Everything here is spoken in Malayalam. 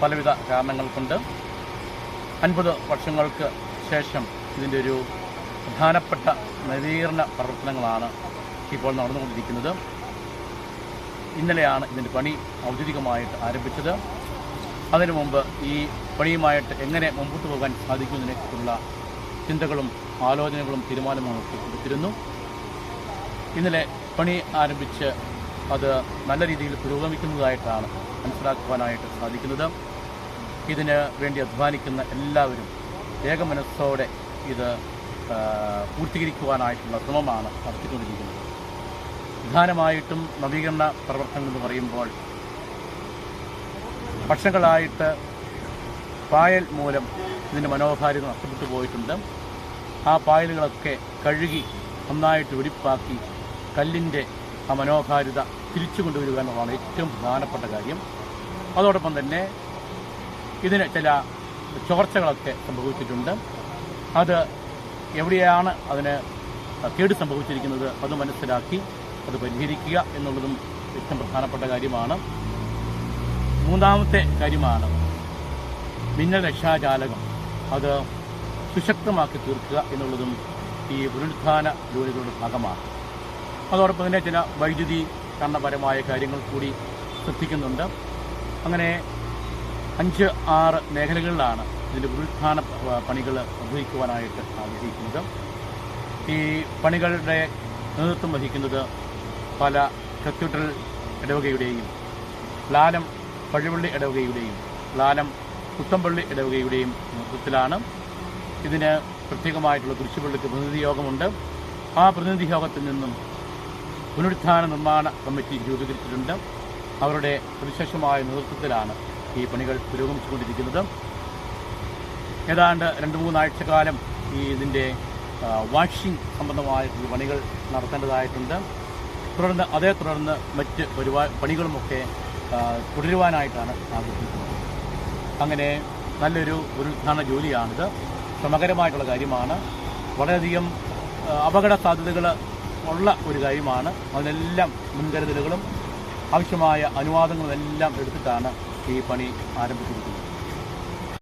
പലവിധ കാരണങ്ങൾ കൊണ്ട് അൻപത് വർഷങ്ങൾക്ക് ശേഷം ഇതിന്റെ ഒരു പ്രധാനപ്പെട്ട നവീകരണ പ്രവർത്തനങ്ങളാണ് ഇപ്പോൾ നടന്നുകൊണ്ടിരിക്കുന്നത്. ഇന്നലെയാണ് ഇതിന്റെ പണി ഔദ്യോഗികമായിട്ട് ആരംഭിച്ചത്. അതിനു മുമ്പ് ഈ പണിയുമായിട്ട് എങ്ങനെ മുമ്പോട്ട് പോകാൻ സാധിക്കുന്നതിനെക്കുറിച്ചുള്ള ചിന്തകളും ആലോചനകളും തീരുമാനങ്ങളൊക്കെ എടുത്തിരുന്നു. ഇന്നലെ പണി ആരംഭിച്ച് അത് നല്ല രീതിയിൽ പുരോഗമിക്കുന്നതായിട്ടാണ് മനസ്സിലാക്കുവാനായിട്ട് സാധിക്കുന്നത്. ഇതിന് വേണ്ടി അധ്വാനിക്കുന്ന എല്ലാവരും ഏകമനസ്സോടെ ഇത് പൂർത്തീകരിക്കുവാനായിട്ടുള്ള ശ്രമമാണ് നടത്തിക്കൊണ്ടിരിക്കുന്നത്. പ്രധാനമായിട്ടും നവീകരണ പ്രവർത്തനങ്ങൾ എന്ന് പറയുമ്പോൾ വർഷങ്ങളായിട്ട് പായൽ മൂലം ഇതിന്റെ മനോഹാരിത നഷ്ടപ്പെട്ടു പോയിട്ടുണ്ട്. ആ പായലുകളൊക്കെ കഴുകി നന്നായിട്ട് ഒഴിപ്പാക്കി കല്ലിന്റെ ആ മനോഹാരിത തിരിച്ചു കൊണ്ടുവരിക എന്നുള്ളതാണ് ഏറ്റവും പ്രധാനപ്പെട്ട കാര്യം. അതോടൊപ്പം തന്നെ ഇതിന് ചില ചോർച്ചകളൊക്കെ സംഭവിച്ചിട്ടുണ്ട്. അത് എവിടെയാണ് അതിന് കേട് സംഭവിച്ചിരിക്കുന്നത് അത് മനസ്സിലാക്കി അത് പരിഹരിക്കുക എന്നുള്ളതും ഏറ്റവും പ്രധാനപ്പെട്ട കാര്യമാണ്. മൂന്നാമത്തെ കാര്യമാണ് മിന്നൽ രക്ഷാജാലകം. അത് സുശക്തമാക്കി തീർക്കുക എന്നുള്ളതും ഈ പുനരുത്ഥാന ജോലികളുടെ ഭാഗമാണ്. അതോടൊപ്പം തന്നെ ചില വൈദ്യുതി കണ്ണപരമായ കാര്യങ്ങൾ കൂടി ശ്രദ്ധിക്കുന്നുണ്ട്. അങ്ങനെ അഞ്ച് ആറ് മേഖലകളിലാണ് ഇതിന്റെ പുനരുത്ഥാന പണികൾ നിർവഹിക്കുവാനായിട്ട് ആഗ്രഹിക്കുന്നത്. ഈ പണികളുടെ നേതൃത്വം വഹിക്കുന്നത് പല കത്തീഡ്രൽ ഇടവകയുടെയും ലാലം പഴുവള്ളി ഇടവകയുടെയും ലാലം കുത്തമ്പള്ളി ഇടവകയുടെയും നേതൃത്വത്തിലാണ്. ഇതിന് പ്രത്യേകമായിട്ടുള്ള കുരിശുപള്ളിക്ക് പ്രതിനിധി യോഗമുണ്ട് ആ പ്രതിനിധി യോഗത്തിൽ നിന്നും പുനരുത്ഥാന നിർമ്മാണ കമ്മിറ്റി രൂപീകരിച്ചിട്ടുണ്ട്. അവരുടെ സവിശേഷമായ നേതൃത്വത്തിലാണ് ഈ പണികൾ പുരോഗമിച്ചുകൊണ്ടിരിക്കുന്നത്. ഏതാണ്ട് രണ്ട് മൂന്നാഴ്ചക്കാലം ഈ ഇതിന്റെ വാഷിംഗ് സംബന്ധമായിട്ടുള്ള പണികൾ നടത്തേണ്ടതായിട്ടുണ്ട്. തുടർന്ന് അതേ തുടർന്ന് മറ്റ് പരിപാ പണികളുമൊക്കെ തുടരുവാനായിട്ടാണ് ആഗ്രഹിക്കുന്നത്. അങ്ങനെ നല്ലൊരു പുനരുദ്ധാരണ ജോലിയാണിത്. ശ്രമകരമായിട്ടുള്ള കാര്യമാണ്. വളരെയധികം അപകട സാധ്യതകൾ ഉള്ള ഒരു കാര്യമാണ്. അതിനെല്ലാം മുൻകരുതലുകളും ആവശ്യമായ അനുവാദങ്ങളും എല്ലാം എടുത്തിട്ടാണ് ഈ പണി ആരംഭിച്ചിരിക്കുന്നത്.